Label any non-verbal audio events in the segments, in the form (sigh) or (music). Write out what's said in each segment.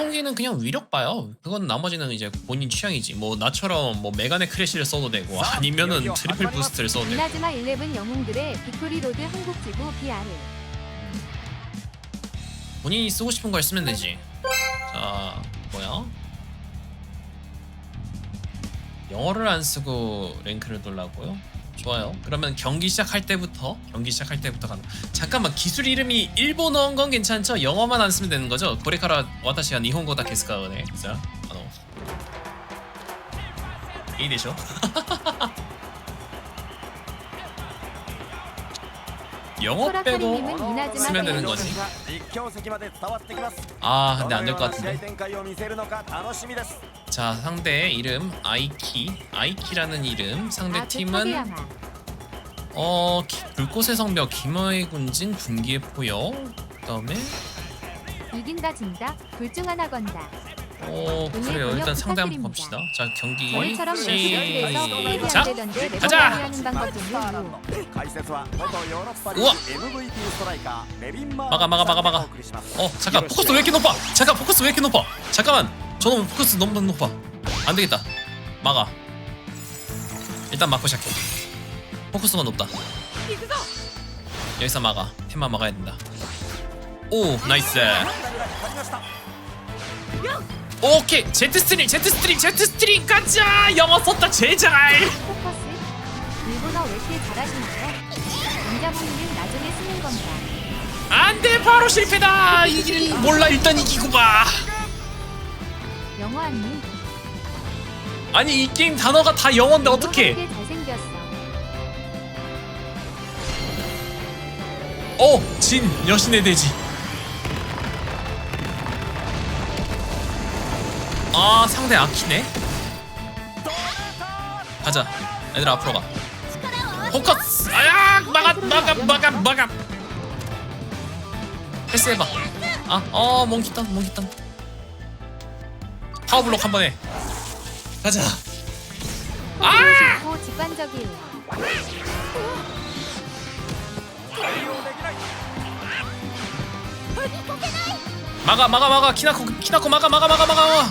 발동기는 그냥 위력 봐요. 그건 나머지는 이제 본인 취향이지. 뭐 나처럼 뭐 메가네 크래쉬를 써도 되고 아니면은 트리플 부스트를 써도 되고. 이나즈마 11 영웅들의 빅토리 로드 한국 지부 BR 본인이 쓰고 싶은 걸 쓰면 되지. 자, 뭐야? 영어를 안 쓰고 랭크를 돌라고요? 좋아요. 그러면 경기 시작할 때부터 경기 시작할 때부터 가는. 잠깐만 기술 이름이 일본어인 건 괜찮죠? 영어만 안 쓰면 되는 거죠? 고레카라 와타시가 니혼고다 게스카네. 자, 아노. 이 되죠? (laughs) 영어 빼고 쓰면 되는 거지. 아, 근데 안 될 것 같은데. 展開を見せるのか楽しみです 자 상대 이름 아이키 아이키라는 이름 상대 아트 팀은 카게야마 어 기- 불꽃의 성벽 김어의 군진 군기의 포역 그다음에 이긴다 진다 둘 중 하나 건다 어 그래요 일단 상대 한번 봅시다 자 경기 저희처럼 열심히 해서 게임이 안 시작 되던데 매번 가자! 하는 방법 좀 요요 解説は元ヨーロッパリうわ MVP ストライカーメビン・マー 막아 막아 막아 막아 お送りします 어 잠깐 포커스 왜 이렇게 높아 잠깐 포커스 왜 이렇게 높아 잠깐만 저놈 포커스 너무 높아 안되겠다. 막아. 일단 막고 시작해. 포커스가 높다. 여기서 막아. 템만 막아야 된다. 오 나이스. 오케이. 제트 스트링 제트 스트링 제트 스트링. 가자! 영어 썼다 제잘 포커스 일본어 왜 이렇게 잘하시나요? 남자분들은 나중에 쓰는 겁니다 안돼 바로 실패다. 이길 몰라 일단 이기고 봐. 영어 안님 아니 이 게임 단어가 다 영어인데 이렇게 잘생겼어. 어 진 여신의 돼지. 아 상대 아키네. 가자. 얘들아 앞으로 가. 포커스! 아야 막아 막아 막아 막아 패스해봐. 아 어 몽키탄 몽키탄 파워블록 한 번에. 가자. 아! 막아 막아 막아. 키나코 키나코 막아 막아 막아 막아.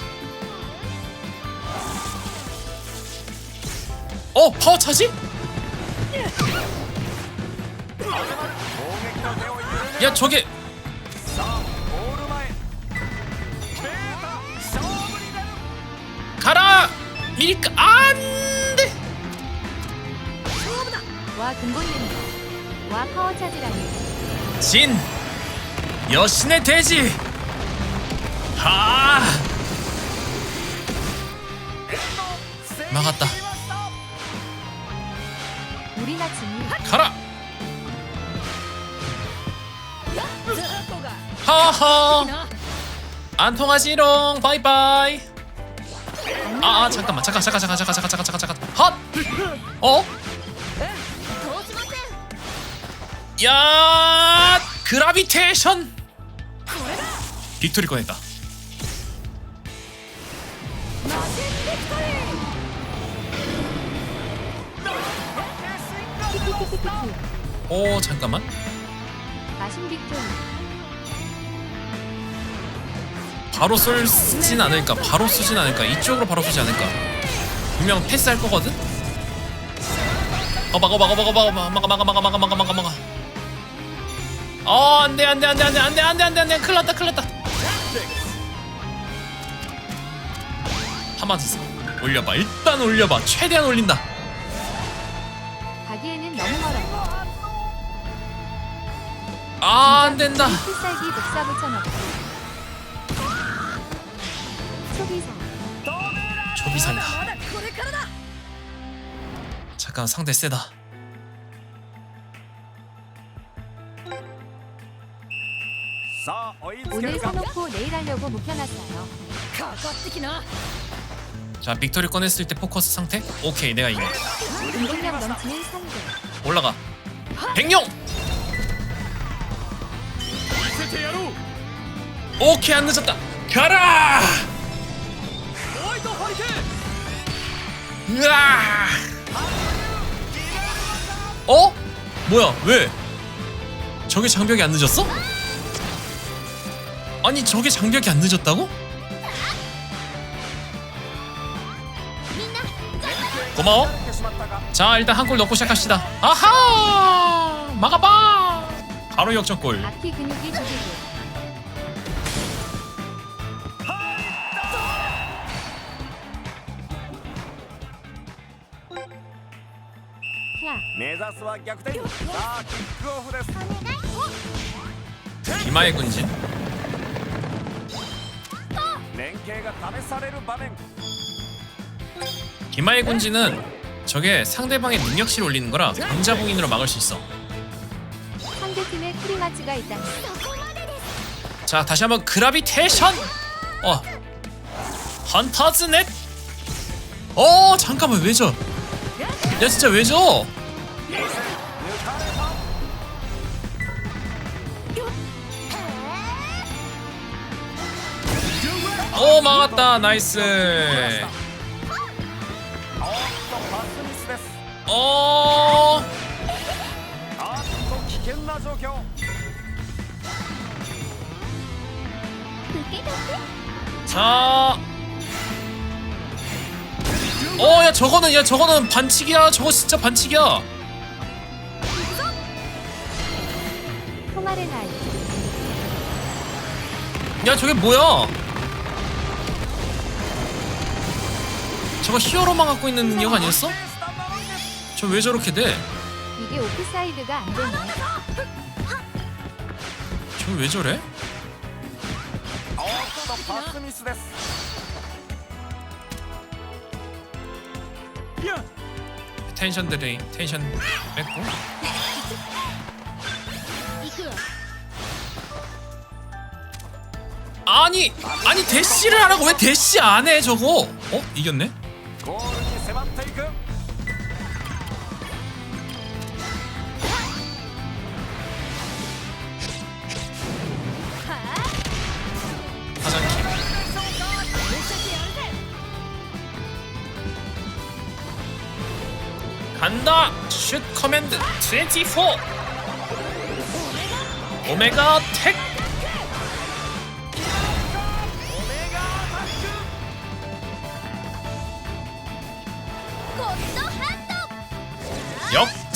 어 파워 차지? 야 저게 가라! 미리까 안돼! 와 근본님도 와 파워 차지라니. 진 여신의 돼지! 하! 막았다. 우리나 진이. 가라! 하하! 안 통하지롱. 바이바이 아, 아 잠깐만. 잠깐 잠깐 잠깐 잠깐 잠깐 잠깐 잠깐 잠깐. 헛! 어? 야 그라비테이션! 빅토리 꺼냈다. 오 잠깐만. 마신 빅토리 바로 쏠 쓰진 않을까 바로 쓰진 않을까 이쪽으로 바로 쏘지 않을까 분명 패스할 거거든 어 막아 막아 막아 막아 막아 막아 막아 막아 막아 막아 막아 어 안돼 안돼 안돼 안돼 안돼 안돼 안돼 안돼 큰일 났다 큰일 났다 한번 더 올려봐 일단 올려봐 최대한 올린다 가기에는 너무 멀어요 아 안된다 필살기 독사 붙여넣기 조비상이다 잠깐 상대 세다. 오늘 사놓고 내일 하려고 묵혀놨어요. 자 빅토리 꺼냈을 때 포커스 상태? 오케이 내가 이겨. 올라가. 백룡. 오케이 안 늦었다. 가라. 으아! 어? 뭐야? 왜? 저게 장벽이 안 늦었어? 아니 저게 장벽이 안 늦었다고? 고마워. 자 일단 한 골 넣고 시작합시다. 아하! 막아봐! 바로 역전골. 바퀴 근육이 주제고 目指すは逆転さあキックオフです 기마의 군진 連携が試される場面 기마의 군진은 저게 상대방의 능력치를 올리는 거라 강자봉인으로 막을 수 있어 상대팀에 크리마츠가 있다니. 자 다시 한번 그라비테이션 어 헌터즈 넷 어, 잠깐만 왜죠 야 진짜 왜죠 오 막았다 나이스 어 자. 어, 야, 저거는, 야, 저거는 반칙이야. 저거 진짜 반칙이야. 야, 저게 뭐야? 저거 히어로만 갖고 있는 능력 아니었어? スタンバロンです 저 왜 저렇게 돼? 이게 오프사이드가 안 되네. 저 왜 저래? おっとパスミスです 텐션 드레이 텐션 뺐고. 아니 아니 대시를 하라고 왜 대시 안 해 저거? 어 이겼네? ゴールに迫っていく。ンダーシュッコメンド24オメガテック。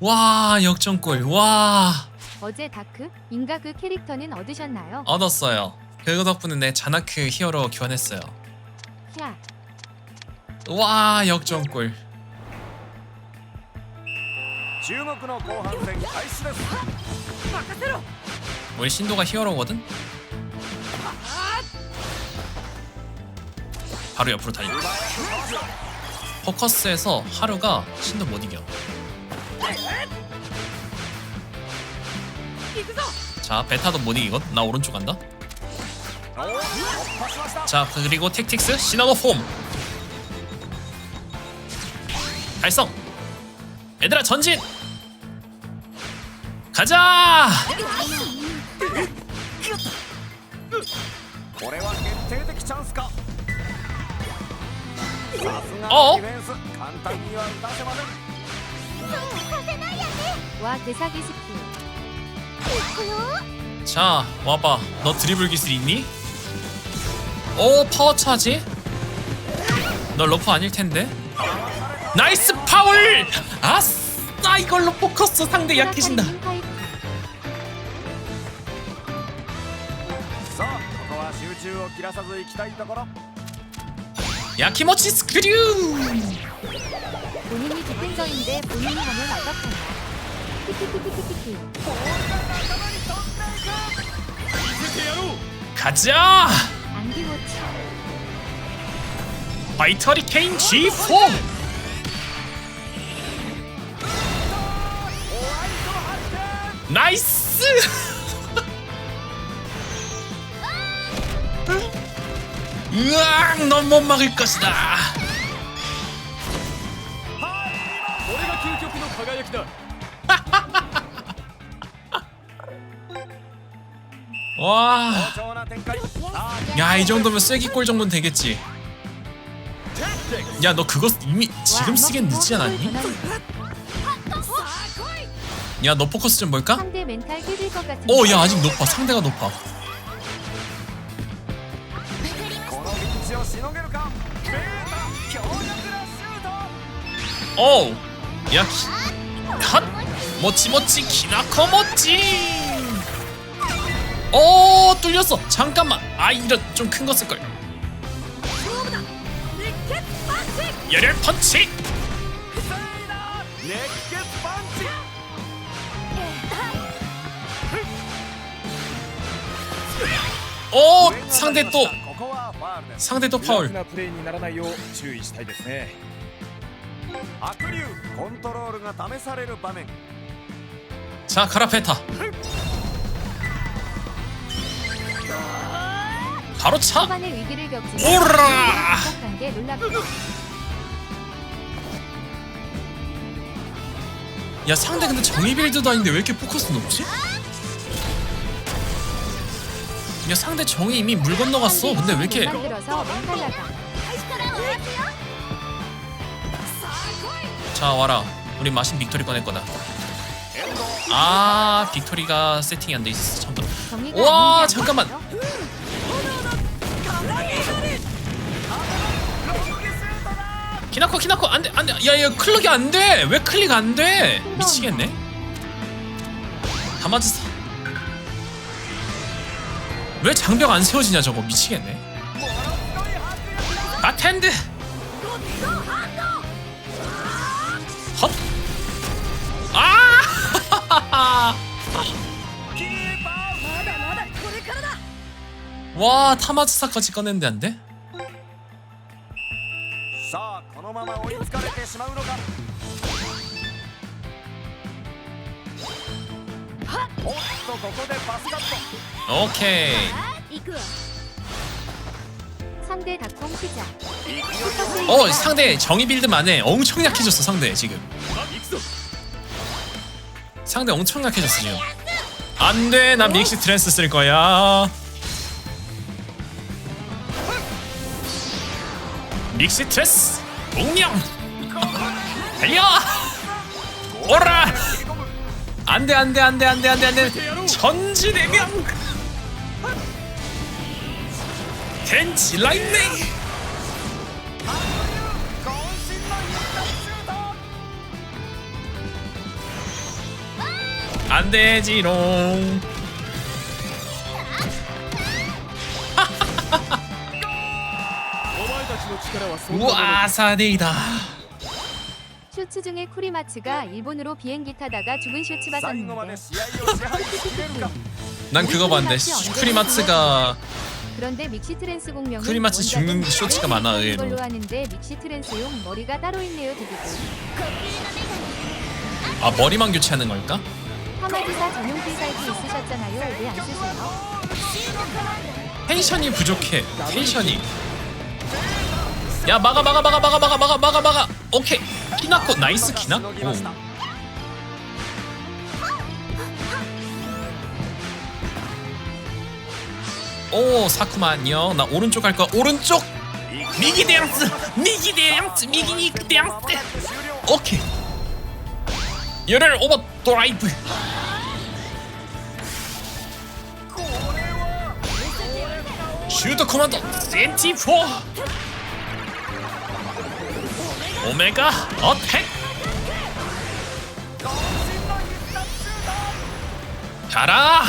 와, 역전골. 와! 어제 다크 인가 그 캐릭터는 얻으셨나요? 얻었어요. 그거 덕분에 내 자나크 히어로 교환했어요. 야, 와, 역전골. 注目の後半戦開始です 우리 신도가 히어로거든? 바로 옆으로 달려. 포커스에서 하루가 신도 못 이겨. 자 베타던 모닝 이건? 나 오른쪽 간다. 자 그리고 택틱스 시나노 홈. 달성. 얘들아 전진. 가자! 어? れは決定的チャンスかさすがおディフェンス簡単には打たせません 와 대사기 스킬. 자, 와봐. 너 드리블 기술 있니? 오, 파워 차지? 너 러프 아닐 텐데. 나이스 파울! 아싸, 이걸로 포커스 상대 약해진다. 파이팅. さあここは集中を切らさず行きたいところ 야키모치 스크류! 본인이 디펜서인데 본인이 하면 아깝잖아. 가자! 바이터리 케인 어, G4! 나이스! (laughs) 으악! 넌 못 막을 것이다! 와. 야, 이 정도면 쐐기골 정도는 되겠지. 야, 너 그거 이미 지금 쓰기엔 늦지 않았니? 야, 너 포커스 좀 볼까? 어, 야, 아직 높아. 상대가 높아. 어, 야, 기나커 멋지 멋지 기나코 멋지. 어 뚫렸어 잠깐만 아 이런 좀 큰 거 쓸걸 열혈 펀치 오 상대 또 상대 또 파울 なプレーにならないよう注意したいですね悪流コントロールが試される場面자 가라 페타 바로 차. 초반에 위기를 겪지만 오라! 시작한 게 놀랍다. 야 상대 근데 정의 빌드도 아닌데 왜 이렇게 포커스 높지? 야 상대 정의 이미 물 건너갔어. 근데 왜 이렇게 만들어서. 자 와라. 우리 마신 빅토리 꺼낼 거다. 아 빅토리가 세팅이 안 돼 있었어. 잠깐. 정의가 와, 아닌 게 잠깐만. 아니죠? 키나코 키나코 안돼 안돼. 야야 클릭이 안돼. 왜 클릭 안돼? 미치겠네. 다 맞았어. 왜 장벽 안 세워지냐 저거. 미치겠네. 바텐드. 헛. 아! (laughs) 와 타마즈사까지 꺼낸데 안 돼? のまま追いつかれてしまうのかおっとここでパスカッ 오케이. 行くわ 상대 닭콩 피자. ト勢い 어 상대 정의 빌드만 해. 엄청 약해졌어 상대 지금. 行くぞ 상대 엄청 약해졌어 지금. 안돼 나 믹시 트랜스 쓸 거야. 믹시 트랜스 운명 달려! 오라! 안돼 안돼 안돼 안돼 안돼 안돼. 전지대명 텐치 라인맹 안돼 지롱. 우와 4대이다. 쇼츠 중에 쿠리마츠가 일본으로 비행기 타다가 죽은 쇼츠 봤었는데. (laughs) 난 그거 봤는데 음, 쿠리마츠가 그런데 믹시 트랜스 공명 쿠리마츠 죽는 쇼츠가 많아 의외로 하는데 믹시 트랜스용 머리가 따로 있네요 두두두 아 머리만 교체하는 걸까? 파마지사 전용 필살기 있으셨잖아요. 왜 안 쓰세요? 텐션이 부족해 텐션이. 야 막아 막아 막아 막아 막아 막아 막아 막아. 오케이. 키나코 나이스 키나코 오 사쿠마 안녕 나 오른쪽 갈 거야. 오른쪽. 미기 댄스. 미기 댄스. 미기 니크 댄스. 오케이. 열혈 오버 드라이브. 슈터 코만도 센티4 오메가 어택! 가라!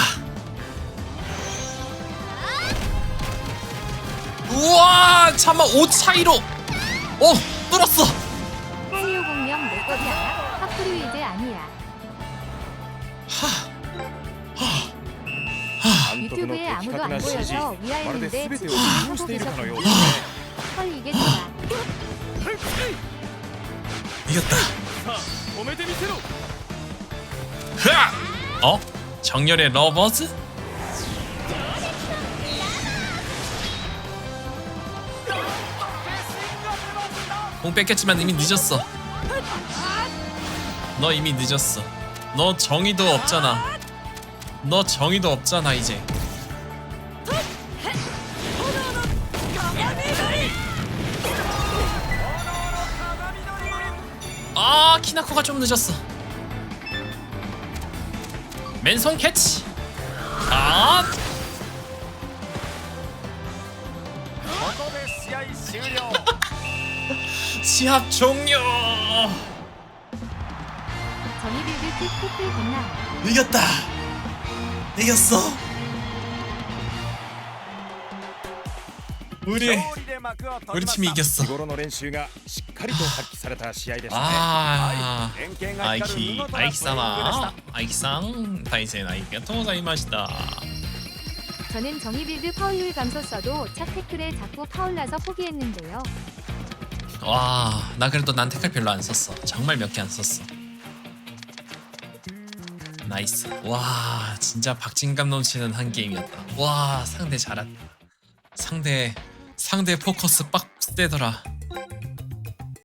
우와 잠만 5차이로. 어 뚫었어. 유튜브에 아무도 안 보여서 위아인데 지금 하고 계셨군요? 헐 이게 좋아. 이겼다. 어? 정열의 러버즈? 공 뺏겼지만 이미 늦었어. 너 이미 늦었어. 너 정의도 없잖아. 너 정의도 없잖아 이제. 키나코가 좀 늦었어. 맨손 캐치. 아 (laughs) ここで試合終了 시합 종료. 정의빌드 킥 코플 건나 이겼다. 이겼어. 우리 勝利で幕を閉 우리 じま 팀이 した 이겼어. 日頃の練習がしっか りと発揮された試合でしたね 아 連携が光る見 아이키 事なプレーイングでし 아이키様た 아이키상 다이센 아이키가 고자이마시다. 저는 정의빌드 파울률 감소 써도 첫 태클에 자꾸 파울 나서 포기했는데요. 와, 나 그래도 난 태클 별로 안 썼어. 정말 몇 개 안 썼어. 나이스. 와, 진짜 박진감 넘치는 한 게임이었다. 와, 상대 잘했다. 상대 상대 포커스 빡 세더라.